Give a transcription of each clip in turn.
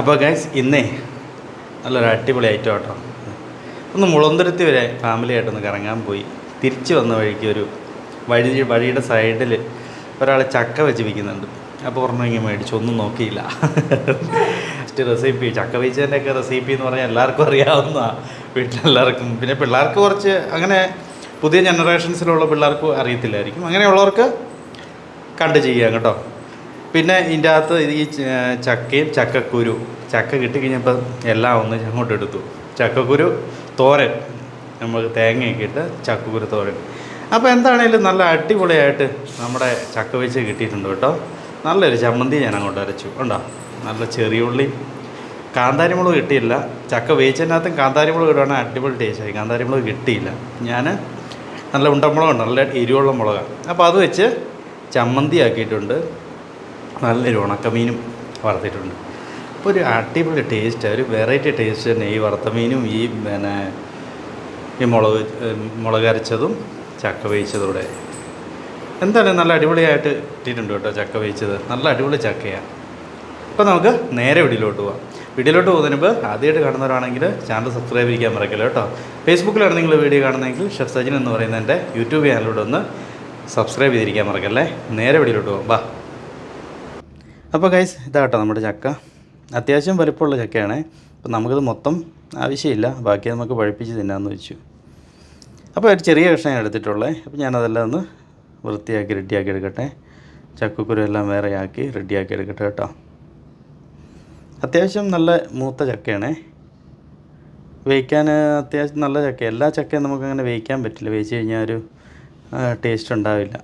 അപ്പോൾ ഗൈസ് ഇന്നേ നല്ലൊരു അടിപൊളി ഐറ്റം കേട്ടോ ഒന്ന് മുളന്തുരുത്തി വരെ ഫാമിലി ആയിട്ടൊന്ന് കറങ്ങാൻ പോയി. തിരിച്ചു വന്ന വഴിക്ക് ഒരു വഴി വഴിയുടെ സൈഡിൽ ഒരാൾ ചക്ക വെച്ച് വിൽക്കുന്നുണ്ട് അപ്പോൾ പറഞ്ഞു ഇങ്ങനെ മേടിച്ചു ഒന്നും നോക്കിയില്ല. ഫസ്റ്റ് റെസിപ്പി ചക്ക വെച്ചതിന്റെ ഒക്കെ റെസിപ്പി എന്ന് പറഞ്ഞാൽ എല്ലാവർക്കും അറിയാവുന്ന വീട്ടിലെല്ലാവർക്കും. പിന്നെ പിള്ളേർക്ക് കുറച്ച് അങ്ങനെ പുതിയ ജനറേഷൻസിലുള്ള പിള്ളേർക്ക് അറിയത്തില്ലായിരിക്കും. അങ്ങനെയുള്ളവർക്ക് കണ്ട് ചെയ്യാം കേട്ടോ. പിന്നെ ഇതിന്റെ അകത്ത് ഈ ചക്കയും ചക്കക്കുരു. ചക്ക കിട്ടിക്കഴിഞ്ഞപ്പോൾ എല്ലാം ഒന്ന് അങ്ങോട്ട് എടുത്തു. ചക്കക്കുരു തോരൻ. നമുക്ക് തേങ്ങയൊക്കെ ഇട്ട് ചക്കക്കുരു തോരൻ. അപ്പോൾ എന്താണേലും നല്ല അടിപൊളിയായിട്ട് നമ്മുടെ ചക്ക വെച്ച് കിട്ടിയിട്ടുണ്ട് കേട്ടോ. നല്ലൊരു ചമ്മന്തി ഞാൻ അങ്ങോട്ട് അരച്ചു. ഉണ്ടോ നല്ല ചെറിയ ചെറിയുള്ളി കാന്താരിമുളക് കിട്ടിയില്ല. ചക്ക വേവിച്ചതിനകത്തും കാന്താരിമുളക് ഇടുവാണെങ്കിൽ അടിപൊളി ടേസ്റ്റായി കാന്താരിമുളക് കിട്ടിയില്ല. ഞാൻ നല്ല ഉണ്ടമുളകുണ്ട്. നല്ല എരിവുള്ള മുളകാണ് അപ്പോൾ അത് വെച്ച് ചമ്മന്തി ആക്കിയിട്ടുണ്ട്. നല്ലൊരു ഉണക്കമീനും വറുത്തിട്ടുണ്ട്. അപ്പോൾ ഒരു അടിപൊളി ടേസ്റ്റ് ഒരു വെറൈറ്റി ടേസ്റ്റ് തന്നെ. ഈ വറുത്തമീനും ഈ പിന്നെ ഈ മുളക് മുളക് അരച്ചതും ചക്ക വേവിച്ചതൂടെ. എന്തായാലും നല്ല അടിപൊളിയായിട്ട് ഇട്ടിട്ടുണ്ട് കേട്ടോ ചക്ക വേവിച്ചത്. നല്ല അടിപൊളി ചക്കയാണ് അപ്പോൾ നമുക്ക് നേരെ വീഡിയോയിലോട്ട് പോവാം. വീഡിയോയിലോട്ട് പോകുന്നതിന് മുമ്പ് ആദ്യമായിട്ട് കാണുന്നവരാണെങ്കിൽ ചാനൽ സബ്സ്ക്രൈബ് ചെയ്യാൻ മറക്കില്ല കേട്ടോ. ഫേസ്ബുക്കിലാണ് നിങ്ങൾ വീഡിയോ കാണുന്നതെങ്കിൽ ഷെഫ് സജിൻ എന്ന് പറയുന്ന എന്റെ യൂട്യൂബ് ചാനലിലൂടെ ഒന്ന് സബ്സ്ക്രൈബ് ചെയ്തിരിക്കാൻ മറക്കല്ലേ. നേരെ വീഡിയോയിലോട്ട് പോകാം ബാ. അപ്പോൾ ഗൈസ് ഇതാട്ടോ നമ്മുടെ ചക്ക. അത്യാവശ്യം വലുപ്പമുള്ള ചക്കയാണ്. അപ്പോൾ നമുക്കത് മൊത്തം ആവശ്യമില്ല. ബാക്കി നമുക്ക് പഴുപ്പിച്ച് തിന്നാമെന്ന് വെച്ചു. അപ്പോൾ ഒരു ചെറിയ കഷ്ണം ഞാൻ എടുത്തിട്ടുള്ളത് അപ്പോൾ ഞാനതെല്ലാം ഒന്ന് വൃത്തിയാക്കി റെഡിയാക്കി എടുക്കട്ടെ. ചക്കക്കുരു എല്ലാം വേറെ ആക്കി റെഡിയാക്കി എടുക്കട്ടെ കേട്ടോ. അത്യാവശ്യം നല്ല മൂത്ത ചക്കയാണ്. വേവിക്കാൻ അത്യാവശ്യം നല്ല ചക്ക എല്ലാ ചക്കയും നമുക്കങ്ങനെ വേവിക്കാൻ പറ്റില്ല. വേവിച്ച് കഴിഞ്ഞാൽ ഒരു ടേസ്റ്റ് ഉണ്ടാവില്ല.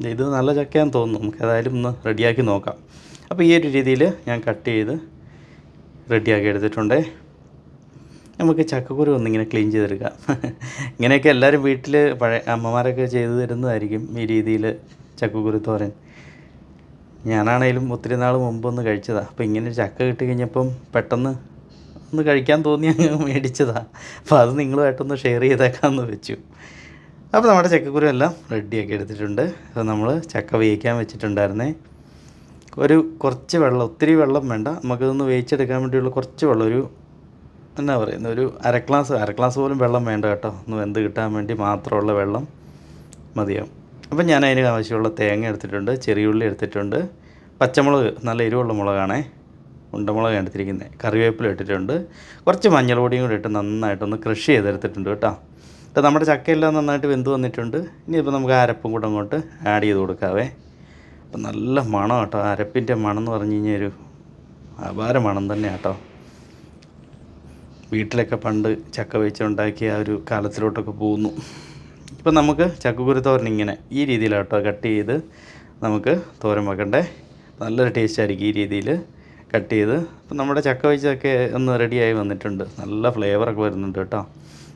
ഇത് നല്ല ചക്കയാന്ന് തോന്നുന്നു. നമുക്ക് ഏതായാലും ഒന്ന് റെഡിയാക്കി നോക്കാം. അപ്പോൾ ഈ ഒരു രീതിയിൽ ഞാൻ കട്ട് ചെയ്ത് റെഡിയാക്കി എടുത്തിട്ടുണ്ട്. നമുക്ക് ചക്കക്കുരു ഒന്നിങ്ങനെ ക്ലീൻ ചെയ്തെടുക്കാം. ഇങ്ങനെയൊക്കെ എല്ലാവരും വീട്ടിൽ പഴയ അമ്മമാരൊക്കെ ചെയ്തു തരുന്നതായിരിക്കും ഈ രീതിയിൽ ചക്കക്കുരു തോരൻ. ഞാനാണേലും ഒത്തിരി നാൾ മുമ്പ് ഒന്ന് കഴിച്ചതാണ് അപ്പോൾ ഇങ്ങനെ ചക്ക കിട്ടി കഴിഞ്ഞപ്പം പെട്ടെന്ന് ഒന്ന് കഴിക്കാൻ തോന്നി അങ്ങ് മേടിച്ചതാണ് അപ്പോൾ അത് നിങ്ങളുമായിട്ടൊന്ന് ഷെയർ ചെയ്തേക്കാമെന്ന് വെച്ചു. അപ്പോൾ നമ്മുടെ ചക്കക്കുരു എല്ലാം റെഡിയാക്കി എടുത്തിട്ടുണ്ട്. അപ്പോൾ നമ്മൾ ചക്ക വേവിക്കാൻ വെച്ചിട്ടുണ്ടായിരുന്നേ. ഒരു കുറച്ച് വെള്ളം ഒത്തിരി വെള്ളം വേണ്ട. നമുക്കിതൊന്ന് വേവിച്ചെടുക്കാൻ വേണ്ടിയുള്ള കുറച്ച് വെള്ളം ഒരു എന്നാ പറയുന്നത് ഒരു അര ഗ്ലാസ് അര ഗ്ലാസ് പോലും വെള്ളം വേണ്ട കേട്ടോ. ഒന്ന് വെന്ത് കിട്ടാൻ വേണ്ടി മാത്രമുള്ള വെള്ളം മതിയാവും. അപ്പം ഞാൻ അതിന് ആവശ്യമുള്ള തേങ്ങ എടുത്തിട്ടുണ്ട് ചെറിയുള്ളി എടുത്തിട്ടുണ്ട്. പച്ചമുളക് നല്ല എരിവുള്ള മുളകാണ്. ഉണ്ടമുളക് എടുത്തിരിക്കുന്നത്. കറിവേപ്പില ഇട്ടിട്ടുണ്ട്. കുറച്ച് മഞ്ഞൾ പൊടിയും കൂടി ഇട്ട് നന്നായിട്ടൊന്ന് കൃഷി ചെയ്തെടുത്തിട്ടുണ്ട് കേട്ടോ. അപ്പോൾ നമ്മുടെ ചക്കയെല്ലാം നന്നായിട്ട് വെന്ത് വന്നിട്ടുണ്ട്. ഇനി ഇനിയിപ്പോൾ നമുക്ക് അരപ്പും കൂടെ അങ്ങോട്ട് ആഡ് ചെയ്ത് കൊടുക്കാവേ. അപ്പം നല്ല മണം കേട്ടോ. അരപ്പിന്റെ മണം എന്ന് പറഞ്ഞു കഴിഞ്ഞാൽ ഒരു അപാര മണം തന്നെ കേട്ടോ. വീട്ടിലൊക്കെ പണ്ട് ചക്ക വെച്ചുണ്ടാക്കിയ ആ ഒരു കാലത്തിലോട്ടൊക്കെ പോകുന്നു ഇപ്പം നമുക്ക് ചക്കക്കുരു തോരൻ ഇങ്ങനെ ഈ രീതിയിലാട്ടോ കട്ട് ചെയ്ത് നമുക്ക് തോരൻ വെക്കണ്ടേ. നല്ലൊരു ടേസ്റ്റ് ആയിരിക്കും ഈ രീതിയിൽ കട്ട് ചെയ്ത്. അപ്പം നമ്മുടെ ചക്ക വെച്ചൊക്കെ ഒന്ന് റെഡിയായി വന്നിട്ടുണ്ട്. നല്ല ഫ്ലേവറൊക്കെ വരുന്നുണ്ട് കേട്ടോ.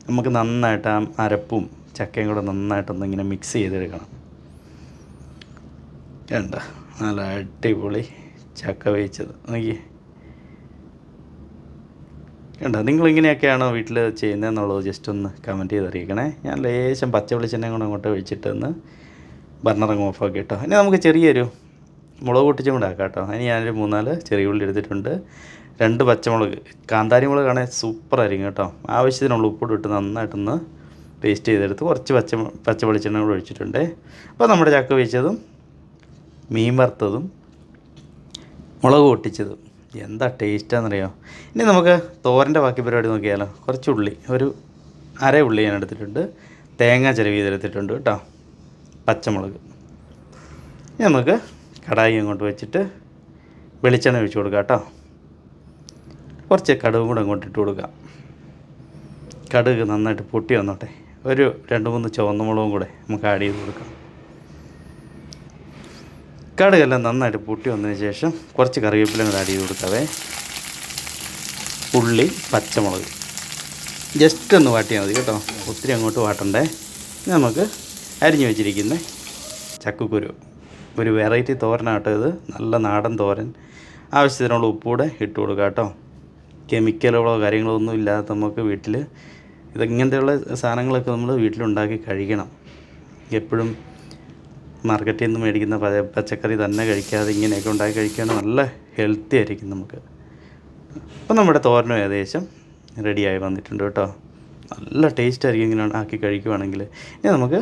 നമുക്ക് നന്നായിട്ട് ആ അരപ്പും ചക്കയും കൂടെ നന്നായിട്ടൊന്ന് ഇങ്ങനെ മിക്സ് ചെയ്തെടുക്കണം. വേണ്ട നല്ല അടിപൊളി ചക്ക വേവിച്ചത്. നോക്കി കണ്ടോ നിങ്ങളിങ്ങനെയൊക്കെയാണോ വീട്ടിൽ ചെയ്യുന്നതെന്നുള്ളത് ജസ്റ്റ് ഒന്ന് കമന്റ് ചെയ്ത് അറിയിക്കണേ ഞാൻ ലേശം പച്ച വെളിച്ചെണ്ണയും കൂടെ അങ്ങോട്ട് ഒഴിച്ചിട്ട് ഒന്ന് ബർണറങ്ങ് ഓഫാക്കി കേട്ടോ ഇനി നമുക്ക് ചെറിയൊരു മുളക് പൊട്ടിച്ചും കൂടെ ആക്കാം കേട്ടോ. അതിന് ഞാനൊരു മൂന്നാൽ ചെറിയ ഉള്ളി എടുത്തിട്ടുണ്ട്. രണ്ട് പച്ചമുളക്. കാന്താരി സൂപ്പർ സൂപ്പറായിരിക്കും കേട്ടോ. ആവശ്യത്തിനുള്ള ഉപ്പ് ഇട്ട് നന്നായിട്ടൊന്ന് പേസ്റ്റ് ചെയ്തെടുത്ത് കുറച്ച് പച്ച പച്ച വെളിച്ചെണ്ണ കൂടെ ഒഴിച്ചിട്ടുണ്ട്. അപ്പോൾ നമ്മുടെ ചക്ക വെച്ചതും മീൻ വറുത്തതും മുളക് പൊട്ടിച്ചതും. എന്താ ടേസ്റ്റാണെന്നറിയോ ഇനി നമുക്ക് തോരന്റെ ബാക്കി പരിപാടി നോക്കിയാലോ. കുറച്ച് ഉള്ളി ഒരു അര ഉള്ളി ഞാൻ എടുത്തിട്ടുണ്ട്. തേങ്ങ ചിലവ് ചെയ്തെടുത്തിട്ടുണ്ട് കേട്ടോ. പച്ചമുളക്. ഇനി നമുക്ക് കടായി അങ്ങോട്ട് വെച്ചിട്ട് വെളിച്ചെണ്ണ ഒഴിച്ച് കൊടുക്കാം കേട്ടോ. കുറച്ച് കടുകും കൂടെ അങ്ങോട്ട് ഇട്ട് കൊടുക്കാം കടുക് നന്നായിട്ട് പൊട്ടി വന്നോട്ടെ. ഒരു രണ്ട് മൂന്ന് ചുവന്ന മുളകും കൂടെ നമുക്ക് ആഡ് ചെയ്ത് കൊടുക്കാം. കടുകെല്ലാം നന്നായിട്ട് പൊട്ടി വന്നതിന് ശേഷം കുറച്ച് കറിവേപ്പില കൂടെ ആഡ് ചെയ്ത് കൊടുക്കാവേ. ഉള്ളി പച്ചമുളക്. ജസ്റ്റ് ഒന്ന് വാട്ടിയാൽ മതി കേട്ടോ. ഒത്തിരി അങ്ങോട്ട് വാട്ടണ്ടേ. നമുക്ക് അരിഞ്ഞു വെച്ചിരിക്കുന്ന ചക്കക്കുരു. ഒരു വെറൈറ്റി തോരനാട്ടോ ഇത്. നല്ല നാടൻ തോരൻ. ആവശ്യത്തിനുള്ള ഉപ്പൂടെ ഇട്ട് കൊടുക്കാം കേട്ടോ. കെമിക്കലുകളോ കാര്യങ്ങളോ ഒന്നും ഇല്ലാതെ നമുക്ക് വീട്ടിൽ ഇത് ഇങ്ങനത്തെയുള്ള സാധനങ്ങളൊക്കെ നമ്മൾ വീട്ടിലുണ്ടാക്കി കഴിക്കണം. എപ്പോഴും മാർക്കറ്റിൽ നിന്ന് മേടിക്കുന്ന പച്ചക്കറി തന്നെ കഴിക്കാതെ ഇങ്ങനെയൊക്കെ ഉണ്ടാക്കി കഴിക്കുകയാണെങ്കിൽ നല്ല ഹെൽത്തി ആയിരിക്കും നമുക്ക്. അപ്പം നമ്മുടെ തോരനും ഏകദേശം റെഡിയായി വന്നിട്ടുണ്ട് കേട്ടോ. നല്ല ടേസ്റ്റ് ആയിരിക്കും ഇങ്ങനെ ആക്കി കഴിക്കുവാണെങ്കിൽ. ഇനി നമുക്ക്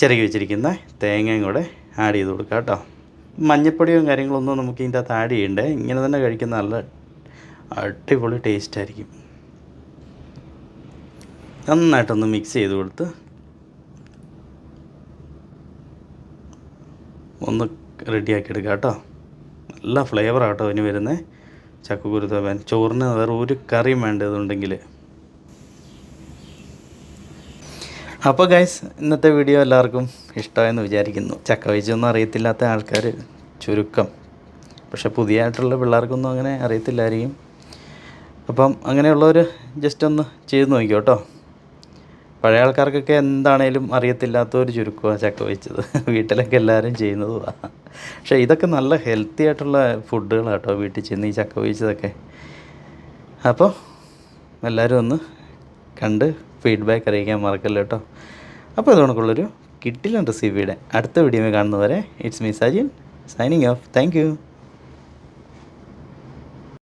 ചിരകി വെച്ചിരിക്കുന്ന തേങ്ങയും കൂടെ ആഡ് ചെയ്ത് കൊടുക്കാം കേട്ടോ. മഞ്ഞപ്പൊടിയും കാര്യങ്ങളൊന്നും നമുക്ക് ഇതിന്റെ അകത്ത് ആഡ് ചെയ്യണ്ടേ? ഇങ്ങനെ തന്നെ കഴിക്കുന്ന നല്ല അടിപൊളി ടേസ്റ്റ് ആയിരിക്കും. നന്നായിട്ടൊന്ന് മിക്സ് ചെയ്ത് കൊടുത്ത് ഒന്ന് റെഡിയാക്കി എടുക്കാം കേട്ടോ. നല്ല ഫ്ലേവറാണ് കേട്ടോ ഇനി വരുന്നത് ചക്കക്കുരുത്തോവൻ ചോറിന് വേറെ ഒരു കറിയും വേണ്ടതുണ്ടെങ്കിൽ. അപ്പോൾ ഗൈസ് ഇന്നത്തെ വീഡിയോ എല്ലാവർക്കും ഇഷ്ടമായെന്ന് വിചാരിക്കുന്നു. ചക്ക വെച്ചൊന്നും അറിയത്തില്ലാത്ത ആൾക്കാർ ചുരുക്കം. പക്ഷെ പുതിയതായിട്ടുള്ള പിള്ളേർക്കൊന്നും അങ്ങനെ അറിയത്തില്ലായിരിക്കും. അപ്പം അങ്ങനെയുള്ളവർ ജസ്റ്റ് ഒന്ന് ചെയ്ത് നോക്കിക്കോ കേട്ടോ. പഴയ ആൾക്കാർക്കൊക്കെ എന്താണേലും അറിയത്തില്ലാത്തവർ ചുരുക്കമാണ് ചക്ക വെച്ചത്. വീട്ടിലൊക്കെ എല്ലാവരും ചെയ്യുന്നതുമാണ് പക്ഷേ ഇതൊക്കെ നല്ല ഹെൽത്തി ആയിട്ടുള്ള ഫുഡുകളാണ് കേട്ടോ വീട്ടിൽ ചെന്ന് ഈ ചക്ക വെച്ചതൊക്കെ അപ്പോൾ എല്ലാവരും ഒന്ന് കണ്ട് ഫീഡ്ബാക്ക് അറിയിക്കാൻ മറക്കല്ലോ കേട്ടോ. അപ്പോൾ ഇത് കണക്കുള്ളൊരു കിട്ടില്ല റെസിപ്പിയുടെ അടുത്ത വീഡിയോ കാണുന്നവരെ it's me Sajin signing off thank